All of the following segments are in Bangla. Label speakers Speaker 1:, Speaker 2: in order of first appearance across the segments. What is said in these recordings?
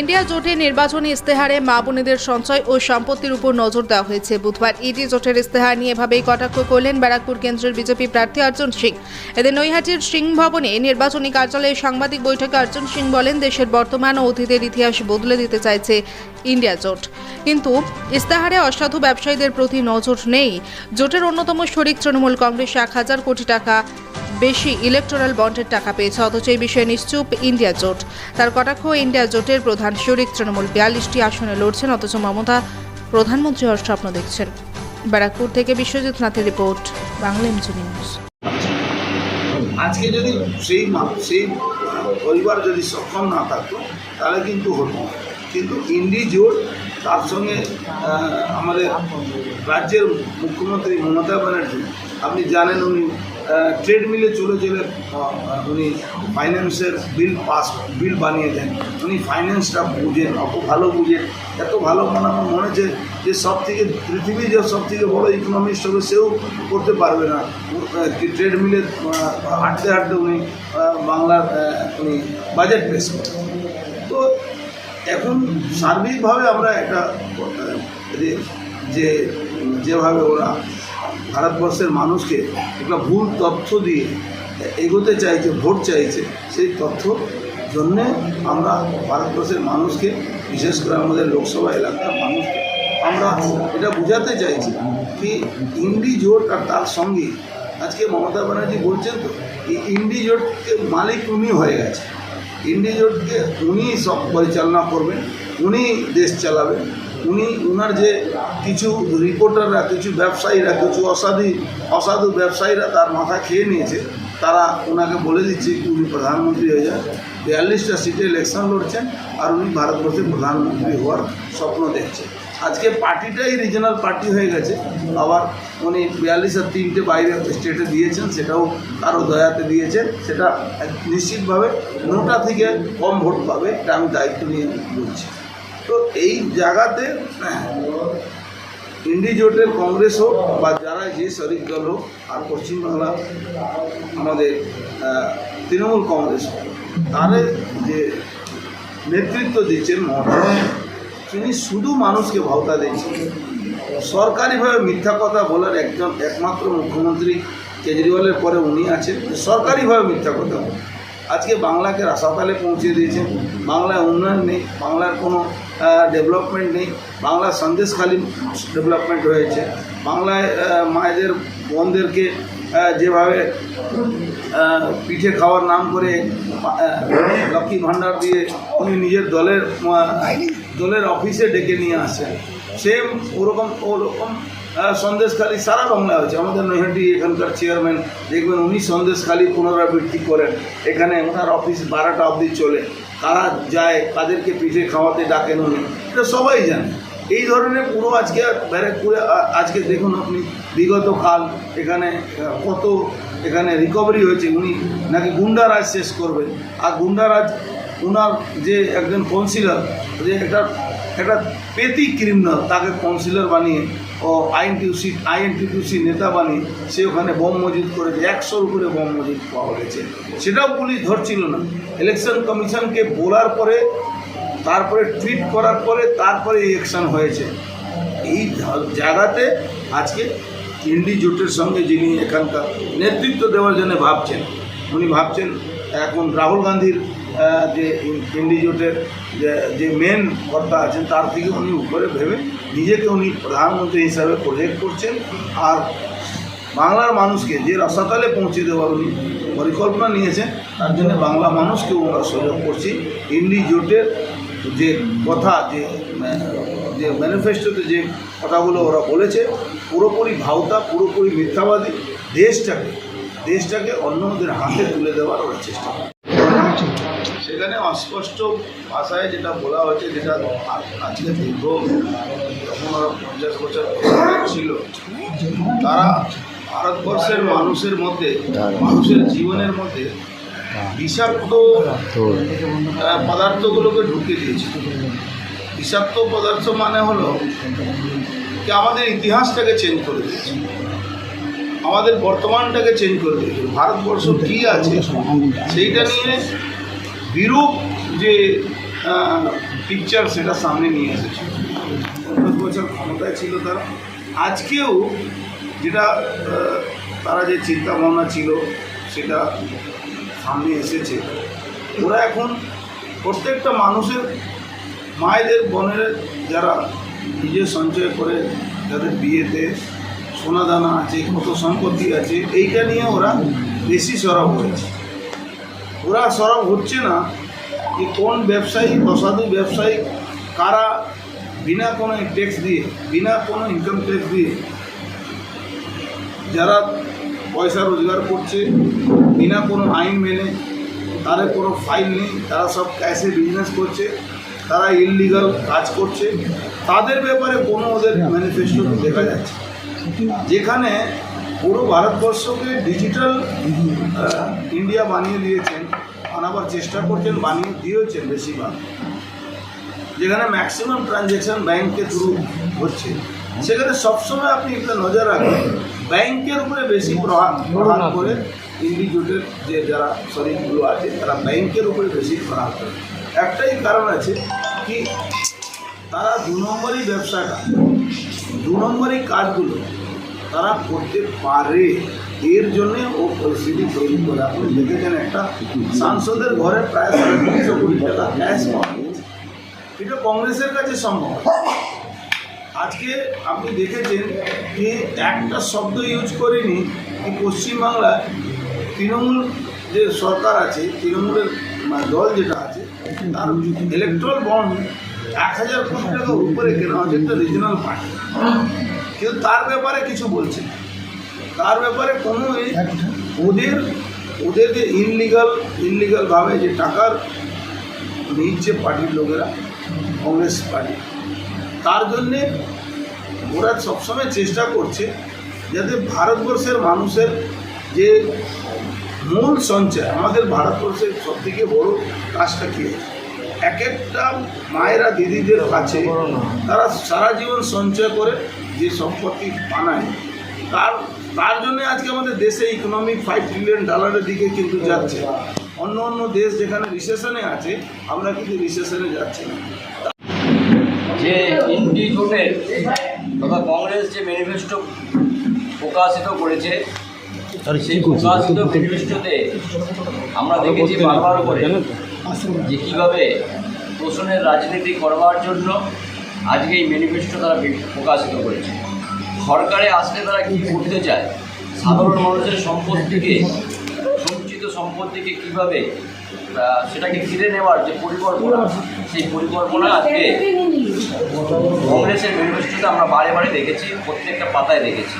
Speaker 1: ইন্ডিয়া জোটের নির্বাচনী ইস্তেহারে মা বোনেদের সঞ্চয় ও সম্পত্তির উপর নজর দেওয়া হয়েছে বুধবার ইডি জোটের ইস্তেহার নিয়ে এভাবেই কটাক্ষ করলেন ব্যারাকপুর কেন্দ্রের বিজেপি প্রার্থী অর্জুন সিং এদের নৈহাটির সিং ভবনে নির্বাচনী কার্যালয়ে সাংবাদিক বৈঠকে অর্জুন সিং বলেন দেশের বর্তমান ও অতীতের ইতিহাস বদলে দিতে চাইছে ইন্ডিয়া জোট কিন্তু ইস্তেহারে অসাধু ব্যবসায়ীদের প্রতি নজর নেই জোটের অন্যতম শরিক তৃণমূল কংগ্রেস এক হাজার কোটি টাকা বেশি ইলেকটোরাল বন্ডের টাকা পেয়েছে অথচ এই বিষয়ে নিশ্চুপ ইন্ডিয়া জোট তার কটাক্ষ ইন্ডিয়া জোটের প্রধান শরিক তৃণমূল বিয়াল্লিশটি আসনে লড়ছেন অথচ মমতা প্রধানমন্ত্রী হওয়ার স্বপ্ন দেখছেন ব্যারাকপুর থেকে বিশ্বজিৎ নাথের রিপোর্ট বাংলা নিউজ
Speaker 2: আজকে যদি সেই সেই পরিবার যদি সক্ষম না থাকতো তাহলে কিন্তু হতো কিন্তু ইন্ডি জোট তার সঙ্গে আমাদের রাজ্যের মুখ্যমন্ত্রী মমতা ব্যানার্জি আপনি জানেন উনি ট্রেড মিলে চলে গেলে উনি ফাইন্যান্সের বিল পাস বিল বানিয়ে দেন উনি ফাইন্যান্সটা বুঝেন অত ভালো বুঝেন এত ভালো মানে আমার মনে হচ্ছে যে সব থেকে পৃথিবী যে সব থেকে বড়ো ইকোনমিস্ট হবে সেও করতে পারবে না ট্রেড মিলে হাঁটতে হাঁটতে উনি বাংলার উনি বাজেট পেশ করেন তো এখন সার্বিকভাবে আমরা একটা যে যেভাবে ওরা ভারতবর্ষের মানুষকে একটা ভুল তথ্য দিয়ে এগোতে চাইছে ভোট চাইছে সেই তথ্য জন্যে আমরা ভারতবর্ষের মানুষকে বিশেষ করে আমাদের লোকসভা এলাকার মানুষকে আমরা এটা বোঝাতে চাইছি কি ইন্ডি জোট আর তার সঙ্গে আজকে মমতা ব্যানার্জি বলছেন তো এই ইন্ডি জোটকে মালিক উনি হয়ে গেছে ইন্ডি জোটকে উনি সব পরিচালনা করবেন উনি দেশ চালাবেন উনি ওনার যে কিছু রিপোর্টাররা কিছু ব্যবসায়ীরা কিছু অসাধু অসাধু ব্যবসায়ীরা তার মাথা খেয়ে নিয়েছে তারা ওনাকে বলে দিচ্ছে উনি প্রধানমন্ত্রী হয়ে যান বিয়াল্লিশটা সিটে ইলেকশন লড়ছেন আর উনি ভারতবর্ষের প্রধানমন্ত্রী হওয়ার স্বপ্ন দেখছে আজকে পার্টিটাই রিজনাল পার্টি হয়ে গেছে আবার উনি বিয়াল্লিশ আর তিনটে বাইরে স্টেটে দিয়েছেন সেটাও কারো দয়াতে দিয়েছেন সেটা নিশ্চিতভাবে নোটা থেকে কম ভোট পাবে এটা আমি দায়িত্ব নিয়ে বলছি তো এই জায়গাতে ইন্ডি হ্যাঁ, জোটের কংগ্রেস হোক বা যারা যে শরিক দল হোক আর পশ্চিমবাংলা আমাদের তৃণমূল কংগ্রেস হোক তাদের যে নেতৃত্ব দিচ্ছেন মমতা তিনি শুধু মানুষকে ভাবতা দিচ্ছেন সরকারিভাবে মিথ্যা কথা বলার একজন একমাত্র মুখ্যমন্ত্রী কেজরিওয়ালের পরে উনি আছেন সরকারিভাবে মিথ্যা কথা বলেন আজকে বাংলাকে রাসাতালে পৌঁছে দিয়েছেন বাংলায় উন্নয়ন নেই বাংলার কোনো ডেভেলপমেন্ট নেই বাংলার সন্দেশখালী ডেভেলপমেন্ট হয়েছে বাংলায় মায়েদের বোনদেরকে যেভাবে পিঠে খাওয়ার নাম করে লক্ষ্মী ভাণ্ডার দিয়ে উনি নিজের দলের দলের অফিসে ডেকে নিয়ে আসেন সেম ওরকম ওরকম সন্দেশখালী সারা বাংলা হয়েছে আমাদের নৈহাটি এখানকার চেয়ারম্যান দেখবেন উনি সন্দেশখালী পুনরাবৃত্তি করেন এখানে ওনার অফিস বারোটা অবধি চলে কারা যায় কাদেরকে পিঠে খাওয়াতে ডাকেন উনি এটা সবাই জানে এই ধরনের পুরো আজকে ব্যারেকপুরে আজকে দেখুন আপনি বিগত কাল এখানে কত এখানে রিকভারি হয়েছে উনি নাকি গুন্ডারাজ শেষ করবেন আর গুন্ডারাজ ওনার যে একজন কাউন্সিলর যে একটা একটা পেতি ক্রিমিনাল তাকে কাউন্সিলর বানিয়ে ও আইএনটিউসি আইএনটিউসি নেতা বানিয়ে সে ওখানে বম মজুদ করেছে একশোর উপরে বম মজুদ পাওয়া গেছে সেটাও পুলিশ ধরছিল না ইলেকশন কমিশনকে বলার পরে তারপরে টুইট করার পরে তারপরে ইলেকশন হয়েছে এই জায়গাতে আজকে ইন্ডি জোটের সঙ্গে যিনি এখানকার নেতৃত্ব দেওয়ার জন্য ভাবছেন উনি ভাবছেন এখন রাহুল গান্ধীর যে ইন্ডিজোটের যে মেন কর্তা আছেন তার থেকে উনি উপরে ভেবে নিজেকে উনি প্রধানমন্ত্রী হিসাবে প্রজেক্ট করছেন আর বাংলার মানুষকে যে রাস্তাতালে পৌঁছে দেওয়ার উনি পরিকল্পনা নিয়েছেন তার জন্য বাংলা মানুষকেও আমরা সহযোগ করছি ইন্ডিজোটের যে কথা যে যে ম্যানিফেস্টোতে যে কথাগুলো ওরা বলেছে পুরোপুরি ভাওতা পুরোপুরি মিথ্যাবাদী দেশটাকে দেশটাকে অন্যদের হাতে তুলে দেওয়ার ওরা চেষ্টা করে সেখানে অস্পষ্ট ভাষায় যেটা বলা হয়েছে যেটা আজকে দীর্ঘ যখন পঞ্চাশ বছর ছিল তারা ভারতবর্ষের মানুষের মধ্যে মানুষের জীবনের মধ্যে বিষাক্ত পদার্থগুলোকে ঢুকে দিয়েছে বিষাক্ত পদার্থ মানে হলো যে আমাদের ইতিহাসটাকে চেঞ্জ করে দিয়েছে আমাদের বর্তমানটাকে চেঞ্জ করে দিয়েছে ভারতবর্ষ কী আছে সেইটা নিয়ে বিরূপ যে পিকচার সেটা সামনে নিয়ে এসেছে দশ বছর ক্ষমতায় ছিল তারা আজকেও যেটা তারা যে চিন্তা ভাবনা ছিল সেটা সামনে এসেছে ওরা এখন প্রত্যেকটা মানুষের মায়েদের বনের যারা নিজে সঞ্চয় করে যাদের বিয়েতে সোনাদানা আছে কত সম্পত্তি আছে এইটা নিয়ে ওরা বেশি সরব হয়েছে ঘোরা সরব হচ্ছে না যে কোন ব্যবসায়ী অসাধু ব্যবসায়ী কারা বিনা কোনো ট্যাক্স দিয়ে বিনা কোনো ইনকাম ট্যাক্স দিয়ে যারা পয়সা রোজগার করছে বিনা কোনো আইন মেনে তাদের কোনো ফাইল নেই তারা সব ক্যাশে বিজনেস করছে তারা ইললিগাল কাজ করছে তাদের ব্যাপারে কোনো ওদের ম্যানিফেস্টো দেখা যাচ্ছে যেখানে পুরো ভারতবর্ষকে ডিজিটাল ইন্ডিয়া বানিয়ে দিয়েছেন আনাবার চেষ্টা করছেন বানিয়ে দিয়েছেন বেশিরভাগ যেখানে ম্যাক্সিমাম ট্রানজ্যাকশন ব্যাংকের থ্রু হচ্ছে সেখানে সবসময় আপনি একটা নজর রাখবেন ব্যাংকের উপরে বেশি প্রভাব প্রভাব করে ইন্ডিভিজুয়ালের যে যারা শরীরগুলো আছে তারা ব্যাংকের উপরে বেশি প্রভাব করে একটাই কারণ আছে কি তারা দু নম্বরই ব্যবসাটা দু নম্বরই কাজগুলো তারা করতে পারে এর জন্য ও পরিস্থিতি তৈরি করে আপনি দেখেছেন একটা সাংসদের ঘরে প্রায় সাড়ে তিনশো কোটি টাকা ক্যাশ পাওয়া এটা কংগ্রেসের কাছে সম্ভব আজকে আপনি দেখেছেন যে একটা শব্দ ইউজ করিনি পশ্চিমবাংলায় তৃণমূল যে সরকার আছে তৃণমূলের মানে দল যেটা আছে তার ইলেকট্রাল বন্ড এক হাজার কোটি টাকার উপরে কেনা হচ্ছে একটা রিজনাল পার্টি কেউ তার ব্যাপারে কিছু বলছে তার ব্যাপারে কোনো হ্যাঁ, ওদের ওদের যে ইনলিগাল ইনলিগালভাবে যে টাকার নিচ্ছে পার্টির লোকেরা কংগ্রেস পার্টি তার জন্যে ওরা সবসময় চেষ্টা করছে যাতে ভারতবর্ষের মানুষের যে মূল সঞ্চয় আমাদের ভারতবর্ষের সবথেকে বড় কাজটা কী এক একটা মায়েরা দিদিদের কাছে তারা সারা জীবন সঞ্চয় করে যে সম্পত্তি বানায় তার তার জন্য আজকে আমাদের দেশে ইকোনমিক ফাইভ ট্রিলিয়ন ডলারের দিকে কিন্তু যাচ্ছে অন্য অন্য দেশ যেখানে রিসেশনে আছে আমরা কিন্তু রিসেশনে যাচ্ছি না
Speaker 3: যে জোটের তথা কংগ্রেস যে ম্যানিফেস্টো প্রকাশিত করেছে সেই প্রকাশিত ম্যানিফেস্টোতে আমরা দেখেছি বারবার করে যে কীভাবে তোষণের রাজনীতি করবার জন্য আজকে এই ম্যানিফেস্টো তারা প্রকাশিত করেছে সরকারে আসলে তারা কি করতে চায় সাধারণ মানুষের সম্পত্তিকে সঞ্চিত সম্পত্তিকে কিভাবে সেটাকে ঘিরে নেওয়ার যে পরিকল্পনা সেই পরিকল্পনা আজকে কংগ্রেসের ম্যানিফেস্টোতে আমরা বারে বারে দেখেছি প্রত্যেকটা পাতায় দেখেছি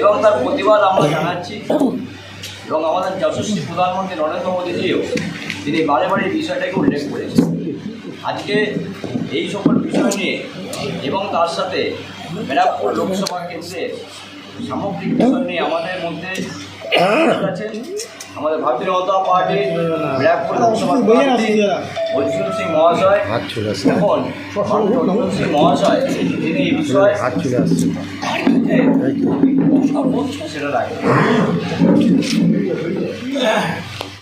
Speaker 3: এবং তার প্রতিবাদ আমরা জানাচ্ছি এবং আমাদের যশস্বী প্রধানমন্ত্রী নরেন্দ্র মোদীজিও তিনি বারে বারে এই বিষয়টাকে উল্লেখ করেছেন আজকে এই সকল বিষয় নিয়ে এবং তার সাথে মেরাপুর লোকসভা কেন্দ্রের সামগ্রিক বিষয় নিয়ে আমাদের মধ্যে আছেন আমাদের ভারতীয় জনতা পার্টি মেরাপুর লোকসভা অর্জুন সিং মহাশয় এখন অর্জুন সিং মহাশয় তিনি এই বিষয়ে সেটা রাখেন